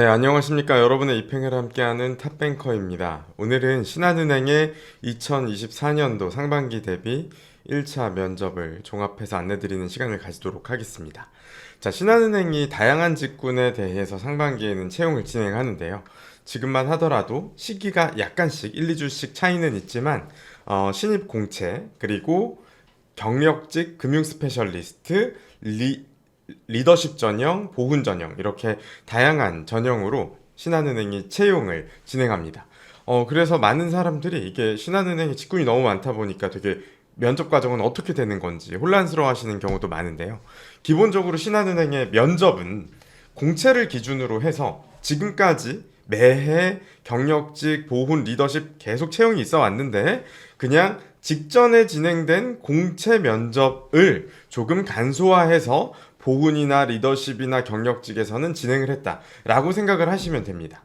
네, 안녕하십니까. 여러분의 입행을 함께하는 탑뱅커입니다. 오늘은 신한은행의 2024년도 상반기 대비 1차 면접을 종합해서 안내드리는 시간을 가지도록 하겠습니다. 자, 신한은행이 다양한 직군에 대해서 상반기에는 채용을 진행하는데요. 지금만 하더라도 시기가 약간씩 1, 2주씩 차이는 있지만, 어, 신입 공채, 그리고 경력직 금융 스페셜리스트, 리, 리더십 전형, 보훈 전형 이렇게 다양한 전형으로 신한은행이 채용을 진행합니다. 어 그래서 많은 사람들이 이게 신한은행에 직군이 너무 많다 보니까 되게 면접 과정은 어떻게 되는 건지 혼란스러워 하시는 경우도 많은데요. 기본적으로 신한은행의 면접은 공채를 기준으로 해서 지금까지 매해 경력직, 보훈, 리더십 계속 채용이 있어 왔는데 그냥 직전에 진행된 공채 면접을 조금 간소화해서 보훈이나 리더십이나 경력직에서는 진행을 했다라고 생각을 하시면 됩니다.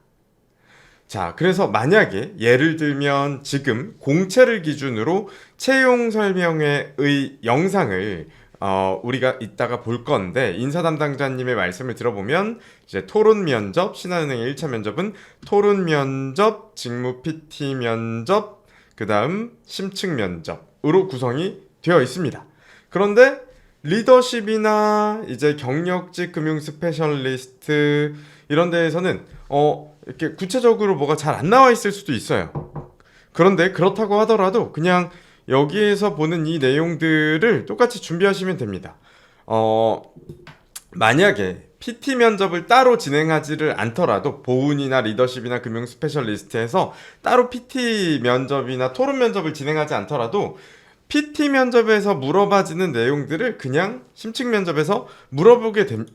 자, 그래서 만약에 예를 들면 지금 공채를 기준으로 채용 설명회의 영상을 어, 우리가 이따가 볼 건데 인사 담당자님의 말씀을 들어보면 이제 토론 면접 신한은행의 1차 면접은 토론 면접, 직무 PT 면접, 그다음 심층 면접으로 구성이 되어 있습니다. 그런데 리더십이나 이제 경력직 금융 스페셜리스트 이런 데에서는 어 이렇게 구체적으로 뭐가 잘 안 나와 있을 수도 있어요. 그런데 그렇다고 하더라도 그냥 여기에서 보는 이 내용들을 똑같이 준비하시면 됩니다. 어 만약에 PT 면접을 따로 진행하지를 않더라도 보훈이나 리더십이나 금융 스페셜리스트에서 따로 PT 면접이나 토론 면접을 진행하지 않더라도 PT 면접에서 물어봐지는 내용들을 그냥 심층 면접에서 물어보게 된,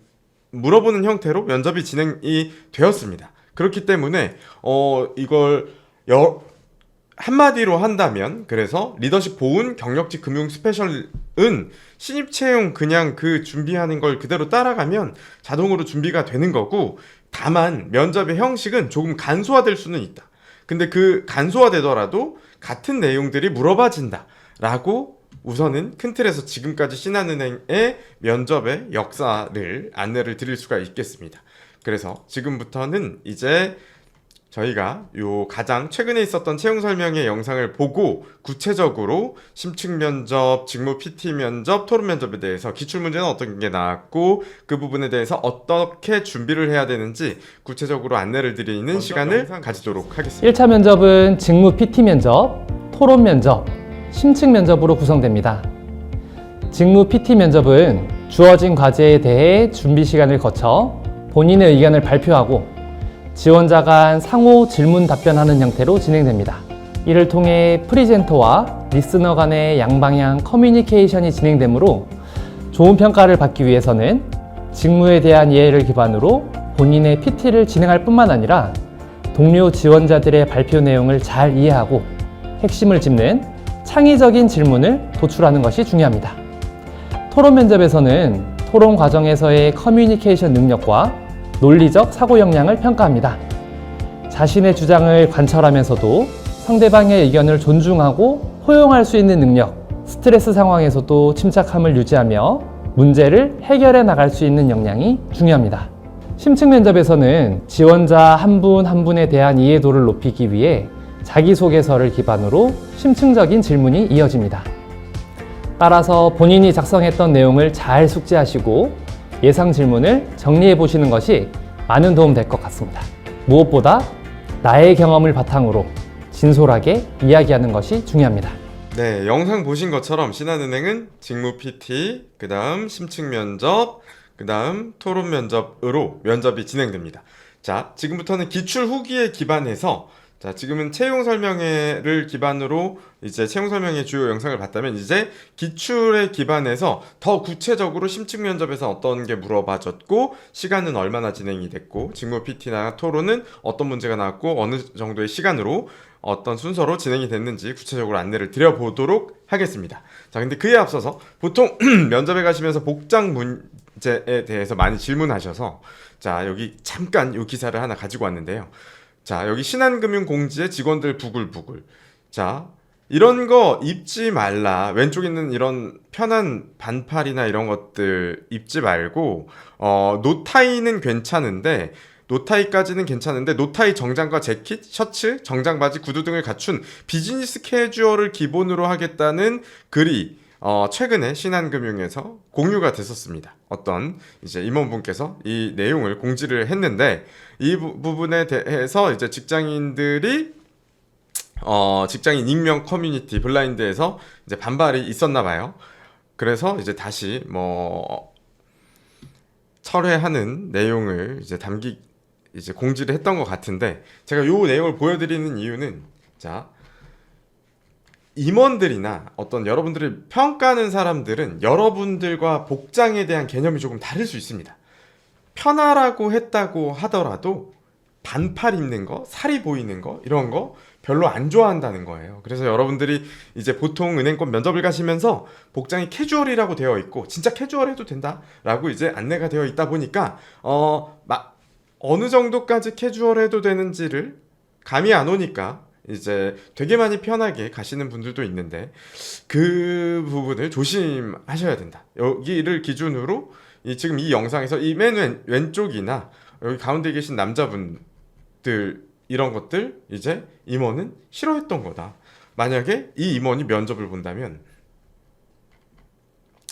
물어보는 형태로 면접이 진행이 되었습니다. 그렇기 때문에 어 이걸 여, 한마디로 한다면 그래서 리더십 보훈 경력직 금융 스페셜은 신입 채용 그냥 그 준비하는 걸 그대로 따라가면 자동으로 준비가 되는 거고 다만 면접의 형식은 조금 간소화될 수는 있다. 근데 그 간소화되더라도 같은 내용들이 물어봐진다. 라고 우선은 큰 틀에서 지금까지 신한은행의 면접의 역사를 안내를 드릴 수가 있겠습니다. 그래서 지금부터는 이제 저희가 요 가장 최근에 있었던 채용 설명회 영상을 보고 구체적으로 심층 면접, 직무 PT 면접, 토론 면접에 대해서 기출 문제는 어떤 게 나왔고 그 부분에 대해서 어떻게 준비를 해야 되는지 구체적으로 안내를 드리는 시간을 가지도록 하겠습니다. 1차 면접은 직무 PT 면접, 토론 면접, 심층 면접으로 구성됩니다. 직무 PT 면접은 주어진 과제에 대해 준비 시간을 거쳐 본인의 의견을 발표하고 지원자 간 상호 질문 답변하는 형태로 진행됩니다. 이를 통해 프리젠터와 리스너 간의 양방향 커뮤니케이션이 진행되므로 좋은 평가를 받기 위해서는 직무에 대한 이해를 기반으로 본인의 PT를 진행할 뿐만 아니라 동료 지원자들의 발표 내용을 잘 이해하고 핵심을 짚는 창의적인 질문을 도출하는 것이 중요합니다. 토론 면접에서는 토론 과정에서의 커뮤니케이션 능력과 논리적 사고 역량을 평가합니다. 자신의 주장을 관철하면서도 상대방의 의견을 존중하고 포용할 수 있는 능력, 스트레스 상황에서도 침착함을 유지하며 문제를 해결해 나갈 수 있는 역량이 중요합니다. 심층 면접에서는 지원자 한 분한 분에 대한 이해도를 높이기 위해 자기소개서를 기반으로 심층적인 질문이 이어집니다. 따라서 본인이 작성했던 내용을 잘 숙지하시고 예상 질문을 정리해 보시는 것이 많은 도움 될 것 같습니다. 무엇보다 나의 경험을 바탕으로 진솔하게 이야기하는 것이 중요합니다. 네, 영상 보신 것처럼 신한은행은 직무 PT, 그 다음 심층 면접, 그 다음 토론 면접으로 면접이 진행됩니다. 자, 지금부터는 기출 후기에 기반해서 자, 지금은 채용 설명회를 기반으로 이제 채용 설명회 주요 영상을 봤다면 이제 기출에 기반해서 더 구체적으로 심층 면접에서 어떤 게 물어봐졌고 시간은 얼마나 진행이 됐고 직무 PT나 토론은 어떤 문제가 나왔고 어느 정도의 시간으로 어떤 순서로 진행이 됐는지 구체적으로 안내를 드려보도록 하겠습니다. 자, 근데 그에 앞서서 보통 면접에 가시면서 복장 문제에 대해서 많이 질문하셔서 자, 여기 잠깐 이 기사를 하나 가지고 왔는데요. 자, 여기 신한금융공지의 직원들 부글부글. 자, 이런 거 입지 말라. 왼쪽에 있는 이런 편한 반팔이나 이런 것들 입지 말고, 어, 노타이는 괜찮은데, 노타이까지는 괜찮은데 노타이 정장과 재킷, 셔츠, 정장 바지, 구두 등을 갖춘 비즈니스 캐주얼을 기본으로 하겠다는 글이 어, 최근에 신한금융에서 공유가 됐었습니다. 어떤 이제 임원분께서 이 내용을 공지를 했는데 이 부, 부분에 대해서 이제 직장인들이 어, 직장인 익명 커뮤니티 블라인드에서 이제 반발이 있었나 봐요. 그래서 이제 다시 뭐 철회하는 내용을 이제 담기 이제 공지를 했던 것 같은데 제가 요 내용을 보여드리는 이유는 자 임원들이나 어떤 여러분들을 평가하는 사람들은 여러분들과 복장에 대한 개념이 조금 다를 수 있습니다. 편하라고 했다고 하더라도 반팔 입는 거, 살이 보이는 거 이런 거 별로 안 좋아한다는 거예요. 그래서 여러분들이 이제 보통 은행권 면접을 가시면서 복장이 캐주얼이라고 되어 있고 진짜 캐주얼해도 된다라고 이제 안내가 되어 있다 보니까 어 마, 어느 정도까지 캐주얼해도 되는지를 감이 안 오니까 이제 되게 많이 편하게 가시는 분들도 있는데 그 부분을 조심하셔야 된다. 여기를 기준으로 이 지금 이 영상에서 이 맨 왼쪽이나 여기 가운데 계신 남자분들 이런 것들 이제 임원은 싫어했던 거다. 만약에 이 임원이 면접을 본다면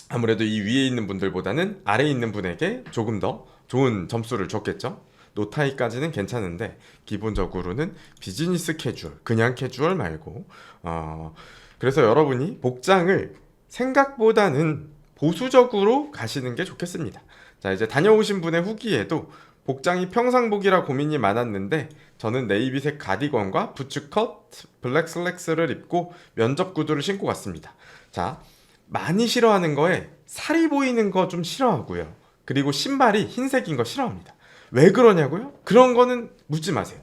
아무래도 이 위에 있는 분들보다는 아래에 있는 분에게 조금 더 좋은 점수를 줬겠죠. 노타이까지는 괜찮은데 기본적으로는 비즈니스 캐주얼, 그냥 캐주얼 말고 어 그래서 여러분이 복장을 생각보다는 보수적으로 가시는 게 좋겠습니다. 자 이제 다녀오신 분의 후기에도 복장이 평상복이라 고민이 많았는데 저는 네이비색 가디건과 부츠컷, 블랙 슬랙스를 입고 면접 구두를 신고 갔습니다. 자 많이 싫어하는 거에 살이 보이는 거 좀 싫어하고요. 그리고 신발이 흰색인 거 싫어합니다. 왜 그러냐고요? 그런 거는 묻지 마세요.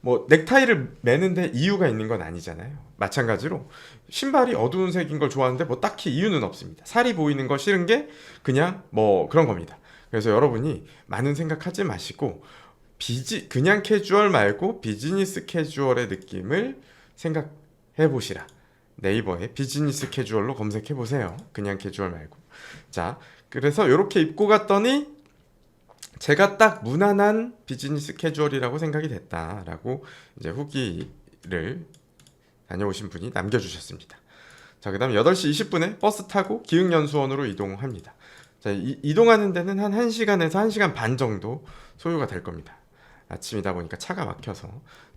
뭐 넥타이를 매는데 이유가 있는 건 아니잖아요. 마찬가지로 신발이 어두운 색인 걸 좋아하는데 뭐 딱히 이유는 없습니다. 살이 보이는 거 싫은 게 그냥 뭐 그런 겁니다. 그래서 여러분이 많은 생각하지 마시고 비지 그냥 캐주얼 말고 비즈니스 캐주얼의 느낌을 생각해 보시라. 네이버에 비즈니스 캐주얼로 검색해 보세요. 그냥 캐주얼 말고. 자, 그래서 이렇게 입고 갔더니 제가 딱 무난한 비즈니스 캐주얼이라고 생각이 됐다라고 이제 후기를 다녀오신 분이 남겨주셨습니다. 자, 그 다음 8시 20분에 버스 타고 기흥연수원으로 이동합니다. 자, 이, 이동하는 데는 한 1시간에서 1시간 반 정도 소요가 될 겁니다. 아침이다 보니까 차가 막혀서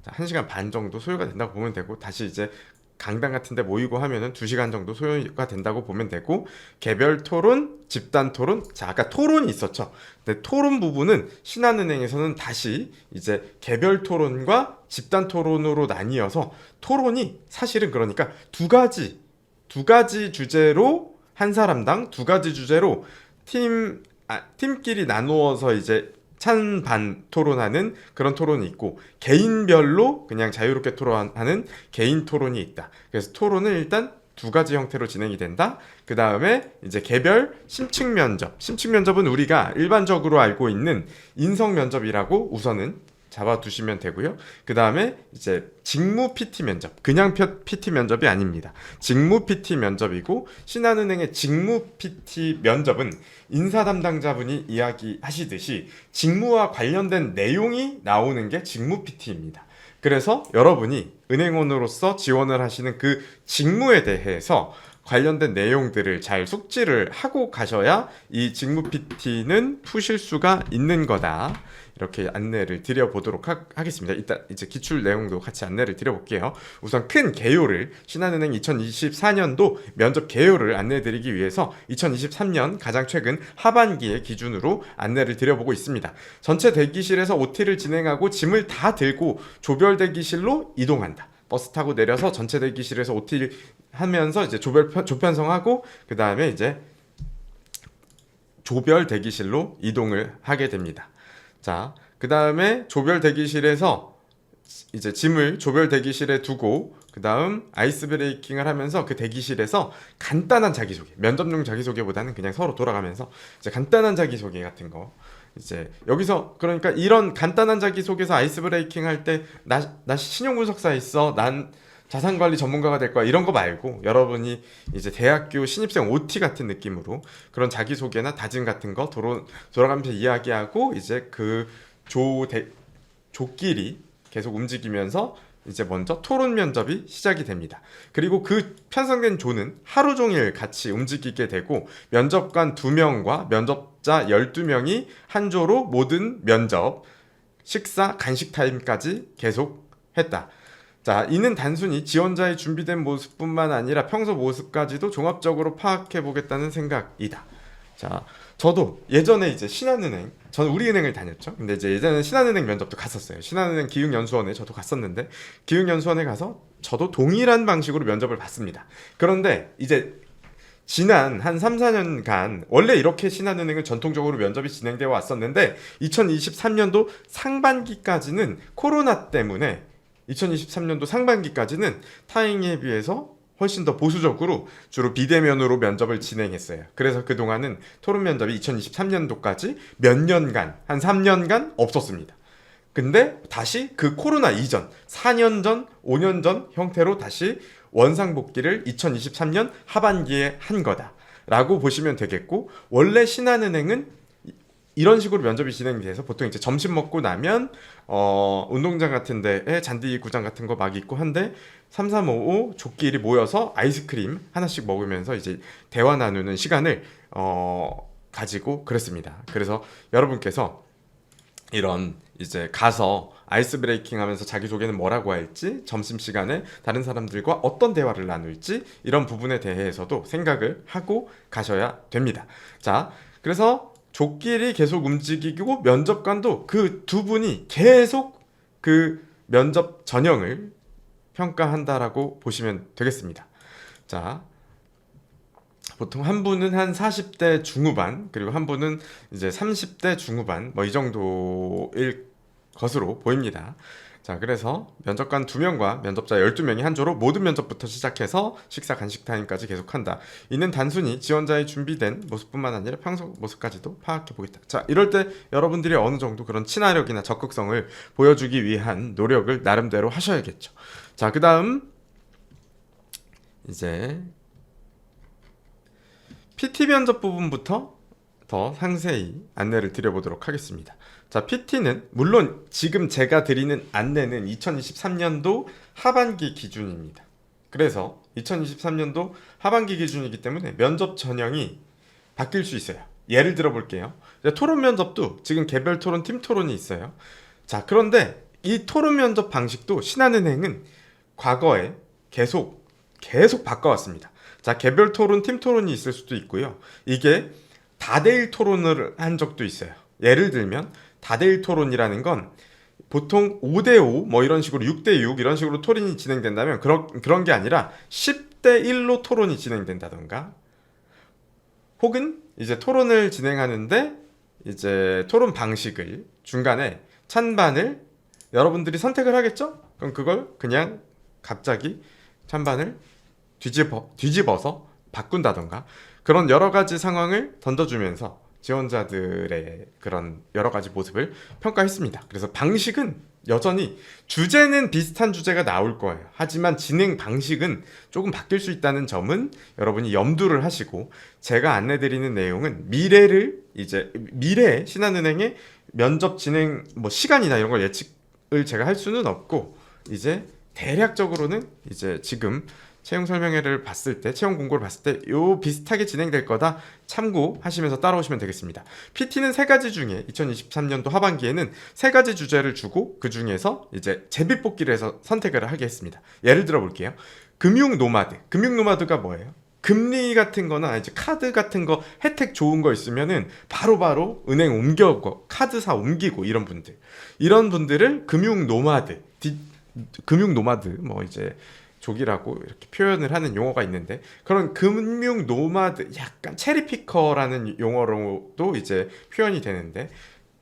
자, 1시간 반 정도 소요가 된다고 보면 되고 다시 이제 강당 같은 데 모이고 하면은 2시간 정도 소요가 된다고 보면 되고 개별 토론, 집단 토론. 자, 아까 토론이 있었죠. 근데 토론 부분은 신한은행에서는 다시 이제 개별 토론과 집단 토론으로 나뉘어서 토론이 사실은 그러니까 두 가지 두 가지 주제로 한 사람당 두 가지 주제로 팀 아, 팀끼리 나누어서 이제 찬반 토론하는 그런 토론이 있고 개인별로 그냥 자유롭게 토론하는 개인 토론이 있다. 그래서 토론은 일단 두 가지 형태로 진행이 된다. 그 다음에 이제 개별 심층 면접. 심층 면접은 우리가 일반적으로 알고 있는 인성 면접이라고 우선은 잡아두시면 되고요. 그 다음에 이제 직무 PT 면접. 그냥 펴- PT 면접이 아닙니다. 직무 PT 면접이고 신한은행의 직무 PT 면접은 인사 담당자분이 이야기하시듯이 직무와 관련된 내용이 나오는 게 직무 PT입니다. 그래서 여러분이 은행원으로서 지원을 하시는 그 직무에 대해서 관련된 내용들을 잘 숙지를 하고 가셔야 이 직무 PT는 푸실 수가 있는 거다. 이렇게 안내를 드려보도록 하, 하겠습니다. 이따 이제 기출 내용도 같이 안내를 드려볼게요. 우선 큰 개요를 신한은행 2024년도 면접 개요를 안내드리기 위해서 2023년 가장 최근 하반기의 기준으로 안내를 드려보고 있습니다. 전체 대기실에서 OT를 진행하고 짐을 다 들고 조별 대기실로 이동한다. 버스 타고 내려서 전체 대기실에서 OT 하면서 이제 조별 편- 조편성하고 그 다음에 이제 조별 대기실로 이동을 하게 됩니다. 자, 그 다음에 조별 대기실에서 이제 짐을 조별 대기실에 두고 그 다음 아이스 브레이킹을 하면서 그 대기실에서 간단한 자기소개 면접용 자기소개보다는 그냥 서로 돌아가면서 이제 간단한 자기소개 같은 거 이제 여기서 그러니까 이런 간단한 자기소개서 아이스 브레이킹 할 때 나 나 신용분석사 있어 난 자산관리 전문가가 될 거야 이런 거 말고 여러분이 이제 대학교 신입생 OT 같은 느낌으로 그런 자기소개나 다짐 같은 거 돌아, 돌아가면서 이야기하고 이제 그조 족끼리 계속 움직이면서 이제 먼저 토론 면접이 시작이 됩니다. 그리고 그 편성된 조는 하루 종일 같이 움직이게 되고 면접관 2명과 면접 자 12명이 한 조로 모든 면접, 식사, 간식 타임까지 계속 했다. 자, 이는 단순히 지원자의 준비된 모습뿐만 아니라 평소 모습까지도 종합적으로 파악해 보겠다는 생각이다. 자, 저도 예전에 이제 신한은행, 저는 우리은행을 다녔죠. 근데 이제 예전에 신한은행 면접도 갔었어요. 신한은행 기획연수원에 저도 갔었는데 기획연수원에 가서 저도 동일한 방식으로 면접을 봤습니다. 그런데 이제 지난 한 3, 4년간 원래 이렇게 신한은행은 전통적으로 면접이 진행되어 왔었는데 2023년도 상반기까지는 코로나 때문에 2023년도 상반기까지는 타행에 비해서 훨씬 더 보수적으로 주로 비대면으로 면접을 진행했어요. 그래서 그동안은 토론 면접이 2023년도까지 몇 년간, 한 3년간 없었습니다. 근데 다시 그 코로나 이전, 4년 전, 5년 전 형태로 다시 원상복귀를 2023년 하반기에 한 거다라고 보시면 되겠고 원래 신한은행은 이- 이런 식으로 면접이 진행이 돼서 보통 이제 점심 먹고 나면 어 운동장 같은 데에 잔디 구장 같은 거 막 있고 한데 3355 족끼리 모여서 아이스크림 하나씩 먹으면서 이제 대화 나누는 시간을 어 가지고 그랬습니다. 그래서 여러분께서 이런 이제 가서 아이스 브레이킹 하면서 자기소개는 뭐라고 할지 점심시간에 다른 사람들과 어떤 대화를 나눌지 이런 부분에 대해서도 생각을 하고 가셔야 됩니다. 자, 그래서 족끼리 계속 움직이고 면접관도 그 두 분이 계속 그 면접 전형을 평가한다라고 보시면 되겠습니다. 자, 보통 한 분은 한 40대 중후반 그리고 한 분은 이제 30대 중후반 뭐 이 정도일 것으로 보입니다. 자, 그래서 면접관 2명과 면접자 12명이 한 조로 모든 면접부터 시작해서 식사 간식 타임까지 계속한다. 이는 단순히 지원자의 준비된 모습뿐만 아니라 평소 모습까지도 파악해 보겠다. 자, 이럴 때 여러분들이 어느 정도 그런 친화력이나 적극성을 보여주기 위한 노력을 나름대로 하셔야겠죠. 자, 그다음 이제 PT 면접 부분부터 더 상세히 안내를 드려보도록 하겠습니다. 자, PT는 물론 지금 제가 드리는 안내는 2023년도 하반기 기준입니다. 그래서 2023년도 하반기 기준이기 때문에 면접 전형이 바뀔 수 있어요. 예를 들어 볼게요. 토론 면접도 지금 개별 토론, 팀 토론이 있어요. 자, 그런데 이 토론 면접 방식도 신한은행은 과거에 계속 계속 바꿔왔습니다. 자, 개별 토론, 팀 토론이 있을 수도 있고요. 이게 다대일 토론을 한 적도 있어요. 예를 들면 다대일 토론이라는 건 보통 5대5 뭐 이런 식으로 6대6 이런 식으로 토론이 진행된다면 그런 그런 게 아니라 10대 1로 토론이 진행된다던가 혹은 이제 토론을 진행하는데 이제 토론 방식을 중간에 찬반을 여러분들이 선택을 하겠죠? 그럼 그걸 그냥 갑자기 찬반을 뒤집어 뒤집어서 바꾼다던가 그런 여러 가지 상황을 던져주면서 지원자들의 그런 여러 가지 모습을 평가했습니다. 그래서 방식은 여전히 주제는 비슷한 주제가 나올 거예요. 하지만 진행 방식은 조금 바뀔 수 있다는 점은 여러분이 염두를 하시고 제가 안내드리는 내용은 미래를 이제 미래 신한은행의 면접 진행 뭐 시간이나 이런 걸 예측을 제가 할 수는 없고 이제 대략적으로는 이제 지금 채용 설명회를 봤을 때 채용 공고를 봤을 때 요 비슷하게 진행될 거다 참고하시면서 따라오시면 되겠습니다. PT는 세 가지 중에 2023년도 하반기에는 세 가지 주제를 주고 그 중에서 이제 제비 뽑기를 해서 선택을 하게 했습니다. 예를 들어 볼게요. 금융 노마드. 금융 노마드가 뭐예요? 금리 같은 거나 이제 카드 같은 거 혜택 좋은 거 있으면은 바로바로 은행 옮겨고 카드사 옮기고 이런 분들. 이런 분들을 금융 노마드. 디, 금융 노마드 뭐 이제 족이라고 이렇게 표현을 하는 용어가 있는데 그런 금융 노마드 약간 체리피커라는 용어로도 이제 표현이 되는데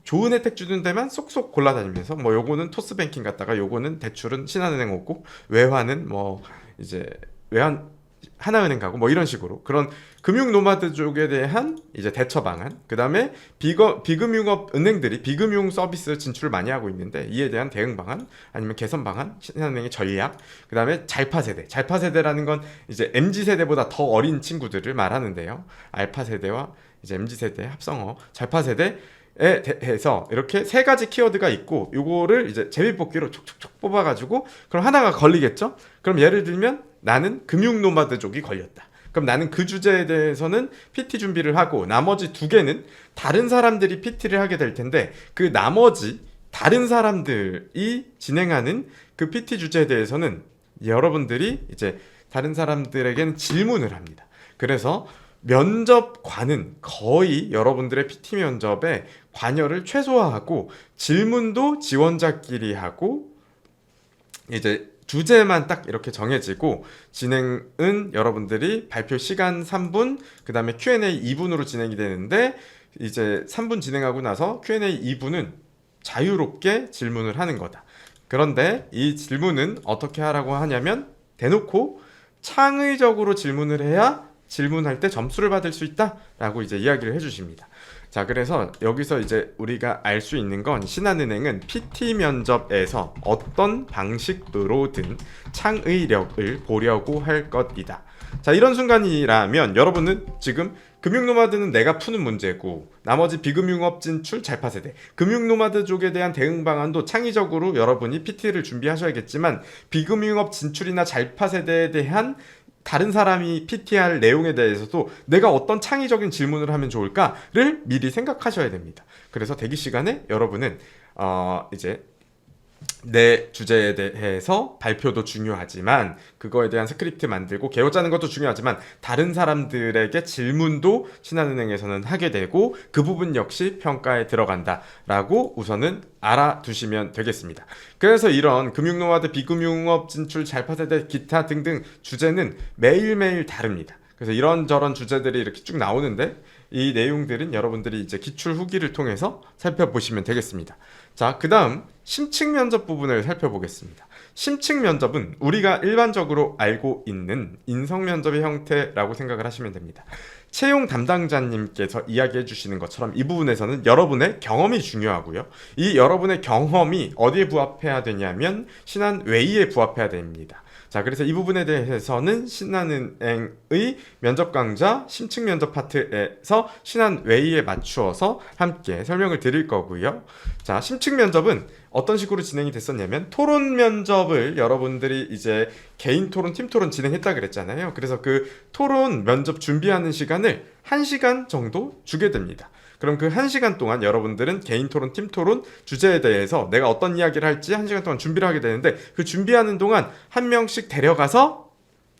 좋은 혜택 주는 데만 쏙쏙 골라다니면서 뭐 요거는 토스뱅킹 갔다가 요거는 대출은 신한은행 오고 외환은 뭐 이제 외환 하나은행 가고 뭐 이런 식으로 그런 금융 노마드 쪽에 대한 이제 대처 방안 그 다음에 비거 비금융업 은행들이 비금융 서비스 진출을 많이 하고 있는데 이에 대한 대응 방안 아니면 개선 방안 신한은행의 전략 그 다음에 잘파 세대 잘파 세대라는 건 이제 mz 세대보다 더 어린 친구들을 말하는데요 알파 세대와 이제 mz 세대 합성어 잘파 세대 에 대해서 이렇게 세 가지 키워드가 있고 요거를 이제 제비뽑기로 촉촉촉 뽑아가지고 그럼 하나가 걸리겠죠? 그럼 예를 들면 나는 금융 노마드족이 걸렸다. 그럼 나는 그 주제에 대해서는 PT 준비를 하고 나머지 두 개는 다른 사람들이 PT를 하게 될 텐데 그 나머지 다른 사람들이 진행하는 그 PT 주제에 대해서는 여러분들이 이제 다른 사람들에게는 질문을 합니다. 그래서 면접관은 거의 여러분들의 PT 면접에 관여를 최소화하고 질문도 지원자끼리 하고 이제 주제만 딱 이렇게 정해지고 진행은 여러분들이 발표 시간 3분, 그 다음에 Q&A 2분으로 진행이 되는데 이제 3분 진행하고 나서 Q&A 2분은 자유롭게 질문을 하는 거다. 그런데 이 질문은 어떻게 하라고 하냐면 대놓고 창의적으로 질문을 해야 질문할 때 점수를 받을 수 있다라고 이제 이야기를 해주십니다. 자, 그래서 여기서 이제 우리가 알 수 있는 건 신한은행은 PT 면접에서 어떤 방식으로든 창의력을 보려고 할 것이다. 자, 이런 순간이라면 여러분은 지금 금융노마드는 내가 푸는 문제고 나머지 비금융업 진출 잘파 세대 금융노마드 쪽에 대한 대응 방안도 창의적으로 여러분이 PT를 준비하셔야겠지만 비금융업 진출이나 잘파 세대에 대한 다른 사람이 PT할 내용에 대해서도 내가 어떤 창의적인 질문을 하면 좋을까를 미리 생각하셔야 됩니다. 그래서 대기 시간에 여러분은 어 이제 내 주제에 대해서 발표도 중요하지만 그거에 대한 스크립트 만들고 개요 짜는 것도 중요하지만 다른 사람들에게 질문도 신한은행에서는 하게 되고 그 부분 역시 평가에 들어간다라고 우선은 알아두시면 되겠습니다. 그래서 이런 금융노마드 비금융업 진출 잘파세대 기타 등등 주제는 매일매일 다릅니다. 그래서 이런저런 주제들이 이렇게 쭉 나오는데 이 내용들은 여러분들이 이제 기출 후기를 통해서 살펴보시면 되겠습니다. 자, 그 다음 심층 면접 부분을 살펴보겠습니다. 심층 면접은 우리가 일반적으로 알고 있는 인성 면접의 형태라고 생각을 하시면 됩니다. 채용 담당자님께서 이야기해 주시는 것처럼 이 부분에서는 여러분의 경험이 중요하고요. 이 여러분의 경험이 어디에 부합해야 되냐면 신한 웨이에 부합해야 됩니다. 자, 그래서 이 부분에 대해서는 신한은행의 면접 강좌 심층 면접 파트에서 신한 웨이에 맞추어서 함께 설명을 드릴 거고요. 자, 심층 면접은 어떤 식으로 진행이 됐었냐면 토론 면접을 여러분들이 이제 개인 토론, 팀 토론 진행했다 그랬잖아요. 그래서 그 토론 면접 준비하는 시간을 1시간 정도 주게 됩니다. 그럼 그 1시간 동안 여러분들은 개인 토론, 팀 토론 주제에 대해서 내가 어떤 이야기를 할지 1시간 동안 준비를 하게 되는데 그 준비하는 동안 한 명씩 데려가서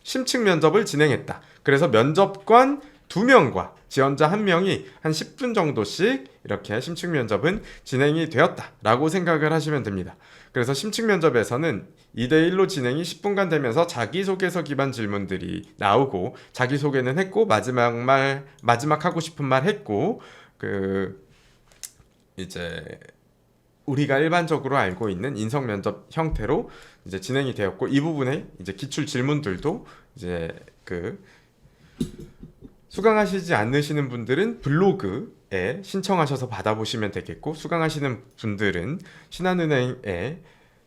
심층 면접을 진행했다. 그래서 면접관 두 명과 지원자 한 명이 한 10분 정도씩 이렇게 심층 면접은 진행이 되었다라고 생각을 하시면 됩니다. 그래서 심층 면접에서는 2대1로 진행이 10분간 되면서 자기소개서 기반 질문들이 나오고 자기소개는 했고 마지막 말 마지막 하고 싶은 말 했고 그 이제 우리가 일반적으로 알고 있는 인성 면접 형태로 이제 진행이 되었고 이 부분에 이제 기출 질문들도 이제 그 수강하시지 않으시는 분들은 블로그에 신청하셔서 받아보시면 되겠고 수강하시는 분들은 신한은행에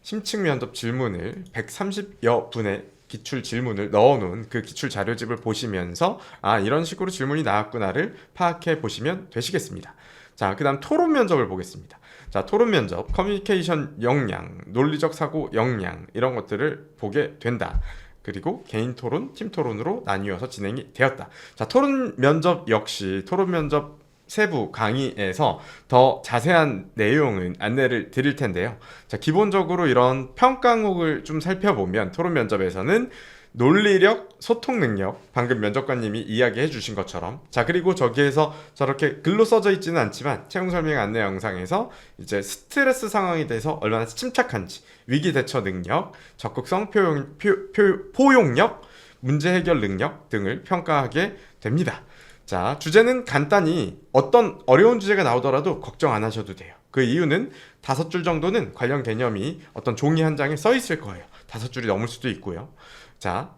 심층 면접 질문을 130여 분의 기출 질문을 넣어놓은 그 기출 자료집을 보시면서 아 이런 식으로 질문이 나왔구나를 파악해 보시면 되시겠습니다. 자, 그 다음 토론 면접을 보겠습니다. 자, 토론 면접, 커뮤니케이션 역량, 논리적 사고 역량 이런 것들을 보게 된다. 그리고 개인 토론, 팀 토론으로 나뉘어서 진행이 되었다. 자, 토론 면접 역시 토론 면접 세부 강의에서 더 자세한 내용은 안내를 드릴 텐데요. 자, 기본적으로 이런 평가목을 좀 살펴보면 토론 면접에서는 논리력, 소통 능력, 방금 면접관님이 이야기해 주신 것처럼 자 그리고 저기에서 저렇게 글로 써져 있지는 않지만 채용 설명 안내 영상에서 이제 스트레스 상황에 대해서 얼마나 침착한지 위기 대처 능력, 적극성 표용, 표, 표, 포용력, 문제 해결 능력 등을 평가하게 됩니다. 자 주제는 간단히 어떤 어려운 주제가 나오더라도 걱정 안 하셔도 돼요. 그 이유는 다섯 줄 정도는 관련 개념이 어떤 종이 한 장에 써 있을 거예요. 다섯 줄이 넘을 수도 있고요. 자,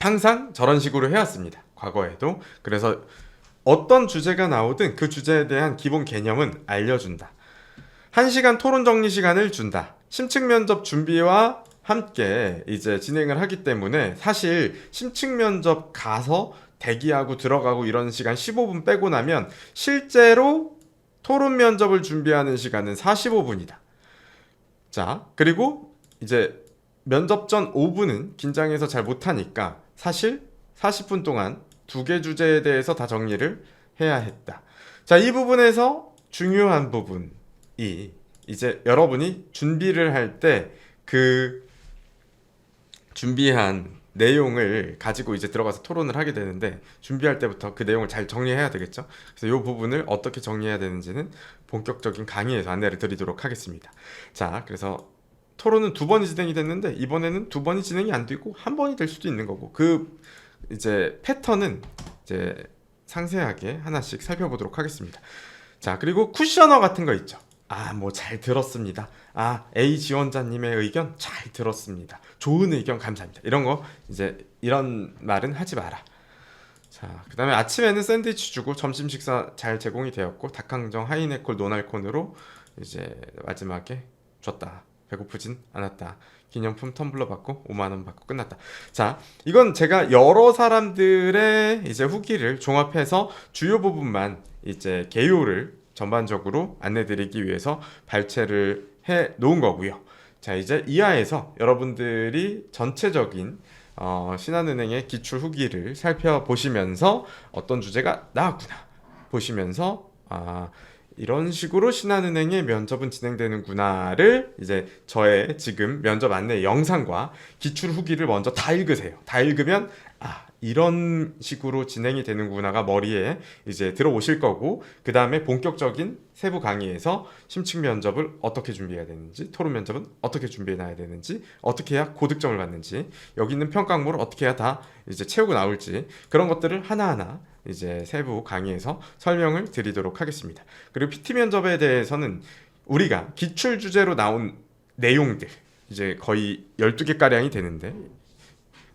항상 저런 식으로 해왔습니다. 과거에도. 그래서 어떤 주제가 나오든 그 주제에 대한 기본 개념은 알려준다. 한 시간 토론 정리 시간을 준다. 심층 면접 준비와 함께 이제 진행을 하기 때문에 사실 심층 면접 가서 대기하고 들어가고 이런 시간 15분 빼고 나면 실제로 토론 면접을 준비하는 시간은 45분이다. 자, 그리고 이제 면접 전 5분은 긴장해서 잘 못하니까 사실 40분 동안 두 개 주제에 대해서 다 정리를 해야 했다. 자, 이 부분에서 중요한 부분이 이제 여러분이 준비를 할 때 그 준비한 내용을 가지고 이제 들어가서 토론을 하게 되는데 준비할 때부터 그 내용을 잘 정리해야 되겠죠. 그래서 이 부분을 어떻게 정리해야 되는지는 본격적인 강의에서 안내를 드리도록 하겠습니다. 자, 그래서 토론은 두 번이 진행이 됐는데 이번에는 두 번이 진행이 안 되고 한 번이 될 수도 있는 거고 그 이제 패턴은 이제 상세하게 하나씩 살펴보도록 하겠습니다. 자, 그리고 쿠셔너 같은 거 있죠. 아, 뭐 잘 들었습니다. 아, A 지원자님의 의견 잘 들었습니다. 좋은 의견 감사합니다. 이런 거 이제 이런 말은 하지 마라. 자, 그다음에 아침에는 샌드위치 주고 점심 식사 잘 제공이 되었고 닭강정 하이네콜 노날콘으로 이제 마지막에 줬다. 배고프진 않았다. 기념품 텀블러 받고 5만 원 받고 끝났다. 자, 이건 제가 여러 사람들의 이제 후기를 종합해서 주요 부분만 이제 개요를 전반적으로 안내드리기 위해서 발췌를 해 놓은 거고요. 자, 이제 이하에서 여러분들이 전체적인 어, 신한은행의 기출 후기를 살펴보시면서 어떤 주제가 나왔구나 보시면서 아 이런 식으로 신한은행의 면접은 진행되는구나를 이제 저의 지금 면접 안내 영상과 기출 후기를 먼저 다 읽으세요. 다 읽으면 아 이런 식으로 진행이 되는구나가 머리에 이제 들어오실 거고 그 다음에 본격적인 세부 강의에서 심층 면접을 어떻게 준비해야 되는지 토론 면접은 어떻게 준비해 놔야 되는지 어떻게 해야 고득점을 받는지 여기 있는 평가 항목을 어떻게 해야 다 이제 채우고 나올지 그런 것들을 하나하나 이제 세부 강의에서 설명을 드리도록 하겠습니다. 그리고 PT 면접에 대해서는 우리가 기출 주제로 나온 내용들 이제 거의 12개 가량이 되는데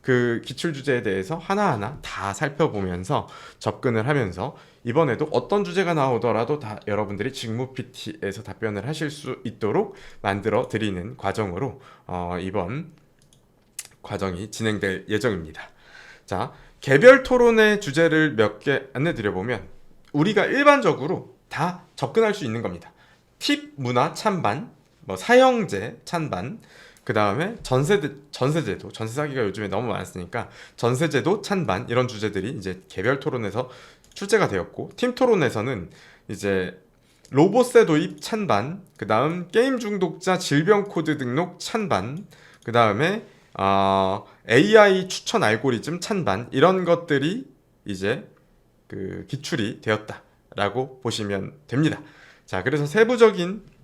그 기출 주제에 대해서 하나하나 다 살펴보면서 접근을 하면서 이번에도 어떤 주제가 나오더라도 다 여러분들이 직무 PT에서 답변을 하실 수 있도록 만들어 드리는 과정으로 어, 이번 과정이 진행될 예정입니다. 자, 개별 토론의 주제를 몇 개 안내 드려보면 우리가 일반적으로 다 접근할 수 있는 겁니다. 팁 문화 찬반, 뭐 사형제 찬반, 그 다음에 전세 전세제도 전세 사기가 요즘에 너무 많았으니까 전세제도 찬반 이런 주제들이 이제 개별 토론에서 출제가 되었고 팀 토론에서는 이제 로봇세 도입 찬반, 그 다음 게임 중독자 질병 코드 등록 찬반, 그 다음에 어, AI 추천 알고리즘 찬반 이런 것들이 이제 그 기출이 되었다라고 보시면 됩니다. 자, 그래서 세부적인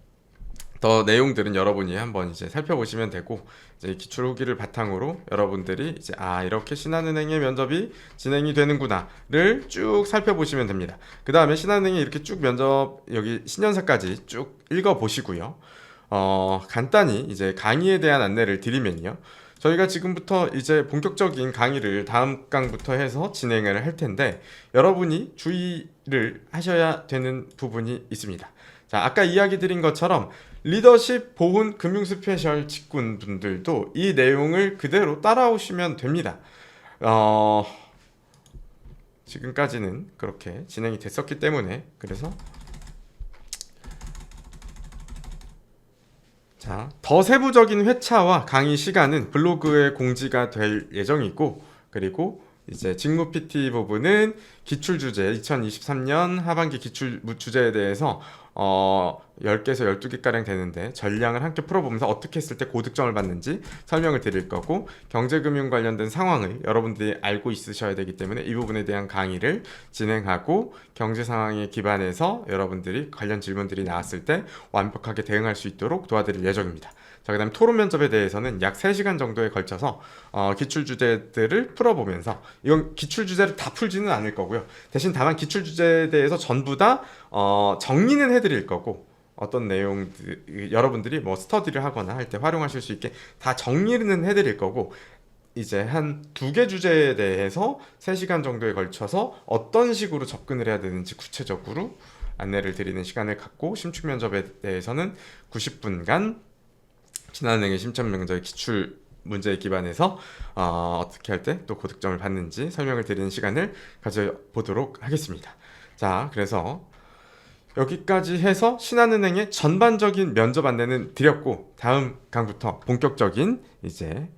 더 내용들은 여러분이 한번 이제 살펴보시면 되고 이제 기출 후기를 바탕으로 여러분들이 이제 아 이렇게 신한은행의 면접이 진행이 되는구나를 쭉 살펴보시면 됩니다. 그 다음에 신한은행이 이렇게 쭉 면접 여기 신년사까지 쭉 읽어 보시고요. 어 간단히 이제 강의에 대한 안내를 드리면요. 저희가 지금부터 이제 본격적인 강의를 다음 강부터 해서 진행을 할 텐데 여러분이 주의를 하셔야 되는 부분이 있습니다. 자, 아까 이야기 드린 것처럼 리더십 보훈 금융 스페셜 직군 분들도 이 내용을 그대로 따라오시면 됩니다. 어, 지금까지는 그렇게 진행이 됐었기 때문에 그래서 자, 더 세부적인 회차와 강의 시간은 블로그에 공지가 될 예정이고 그리고 이제 직무 PT 부분은 기출 주제 2023년 하반기 기출 무- 주제에 대해서 어 10개에서 12개 가량 되는데 전량을 함께 풀어보면서 어떻게 했을 때 고득점을 받는지 설명을 드릴 거고 경제금융 관련된 상황을 여러분들이 알고 있으셔야 되기 때문에 이 부분에 대한 강의를 진행하고 경제 상황에 기반해서 여러분들이 관련 질문들이 나왔을 때 완벽하게 대응할 수 있도록 도와드릴 예정입니다. 자, 그 다음 토론 면접에 대해서는 약 3시간 정도에 걸쳐서 어, 기출 주제들을 풀어보면서 이건 기출 주제를 다 풀지는 않을 거고요. 대신 다만 기출 주제에 대해서 전부 다 어, 정리는 해드릴 거고 어떤 내용들 여러분들이 뭐 스터디를 하거나 할 때 활용하실 수 있게 다 정리는 해드릴 거고 이제 한 두 개 주제에 대해서 3시간 정도에 걸쳐서 어떤 식으로 접근을 해야 되는지 구체적으로 안내를 드리는 시간을 갖고 심층 면접에 대해서는 90분간 신한은행의 면접 기출 문제에 기반해서 어, 어떻게 할 때 또 고득점을 받는지 설명을 드리는 시간을 가져보도록 하겠습니다. 자, 그래서 여기까지 해서 신한은행의 전반적인 면접 안내는 드렸고 다음 강부터 본격적인 이제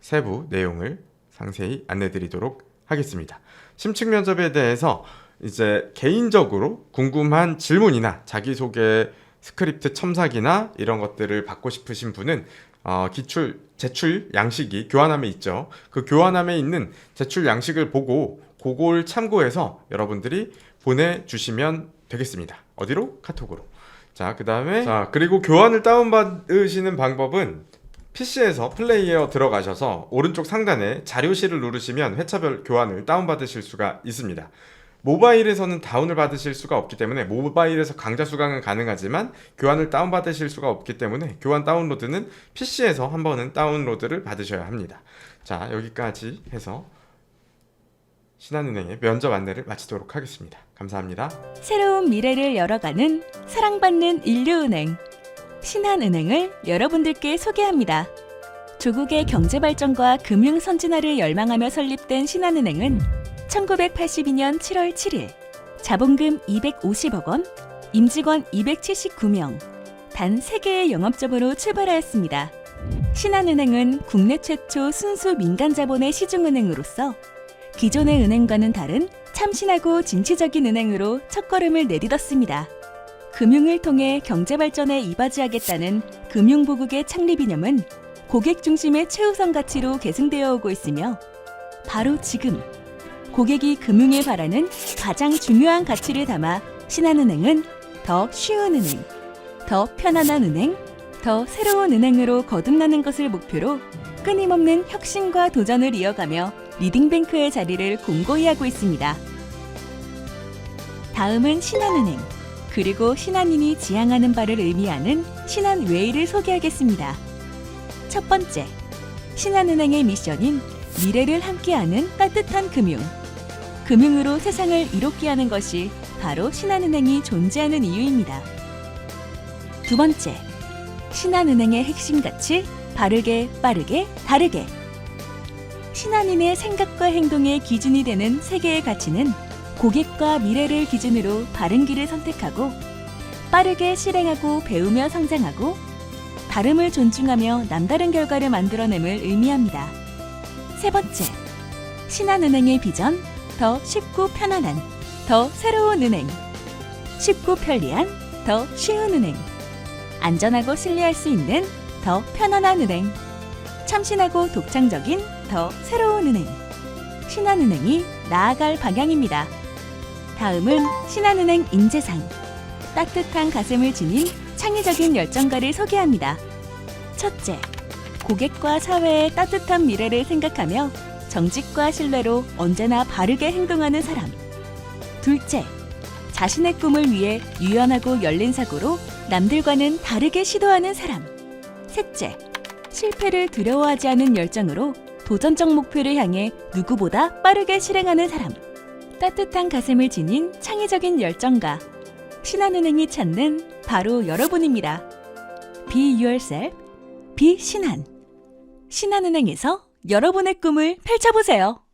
세부 내용을 상세히 안내드리도록 하겠습니다. 심층 면접에 대해서 이제 개인적으로 궁금한 질문이나 자기소개 스크립트 첨삭이나 이런 것들을 받고 싶으신 분은 어, 기출 제출 양식이 교환함에 있죠. 그 교환함에 있는 제출 양식을 보고 그걸 참고해서 여러분들이 보내주시면 되겠습니다. 어디로? 카톡으로. 자, 그 다음에 자 그리고 교환을 다운받으시는 방법은 PC에서 플레이어 들어가셔서 오른쪽 상단에 자료실을 누르시면 회차별 교환을 다운받으실 수가 있습니다. 모바일에서는 다운을 받으실 수가 없기 때문에 모바일에서 강좌 수강은 가능하지만 교환을 다운 받으실 수가 없기 때문에 교환 다운로드는 PC에서 한 번은 다운로드를 받으셔야 합니다. 자, 여기까지 해서 신한은행의 면접 안내를 마치도록 하겠습니다. 감사합니다. 새로운 미래를 열어가는 사랑받는 인류은행 신한은행을 여러분들께 소개합니다. 조국의 경제 발전과 금융 선진화를 열망하며 설립된 신한은행은 1982년 7월 7일 자본금 250억 원, 임직원 279명, 단 3개의 영업점으로 출발하였습니다. 신한은행은 국내 최초 순수 민간 자본의 시중은행으로서 기존의 은행과는 다른 참신하고 진취적인 은행으로 첫걸음을 내딛었습니다. 금융을 통해 경제 발전에 이바지하겠다는 금융보국의 창립 이념은 고객 중심의 최우선 가치로 계승되어 오고 있으며 바로 지금 고객이 금융에 바라는 가장 중요한 가치를 담아 신한은행은 더 쉬운 은행, 더 편안한 은행, 더 새로운 은행으로 거듭나는 것을 목표로 끊임없는 혁신과 도전을 이어가며 리딩뱅크의 자리를 공고히 하고 있습니다. 다음은 신한은행, 그리고 신한인이 지향하는 바를 의미하는 신한웨이를 소개하겠습니다. 첫 번째, 신한은행의 미션인 미래를 함께하는 따뜻한 금융. 금융으로 세상을 이롭게 하는 것이 바로 신한은행이 존재하는 이유입니다. 두 번째, 신한은행의 핵심 가치 바르게 빠르게 다르게. 신한인의 생각과 행동의 기준이 되는 세 개의 가치는 고객과 미래를 기준으로 바른 길을 선택하고 빠르게 실행하고 배우며 성장하고 다름을 존중하며 남다른 결과를 만들어냄을 의미합니다. 세 번째, 신한은행의 비전 더 쉽고 편안한 더 새로운 은행. 쉽고 편리한 더 쉬운 은행. 안전하고 신뢰할 수 있는 더 편안한 은행. 참신하고 독창적인 더 새로운 은행. 신한은행이 나아갈 방향입니다. 다음은 신한은행 인재상. 따뜻한 가슴을 지닌 창의적인 열정가를 소개합니다. 첫째, 고객과 사회의 따뜻한 미래를 생각하며 정직과 신뢰로 언제나 바르게 행동하는 사람. 둘째, 자신의 꿈을 위해 유연하고 열린 사고로 남들과는 다르게 시도하는 사람. 셋째, 실패를 두려워하지 않은 열정으로 도전적 목표를 향해 누구보다 빠르게 실행하는 사람. 따뜻한 가슴을 지닌 창의적인 열정가. 신한은행이 찾는 바로 여러분입니다. Be yourself, be 신한. 신한은행에서 여러분의 꿈을 펼쳐보세요.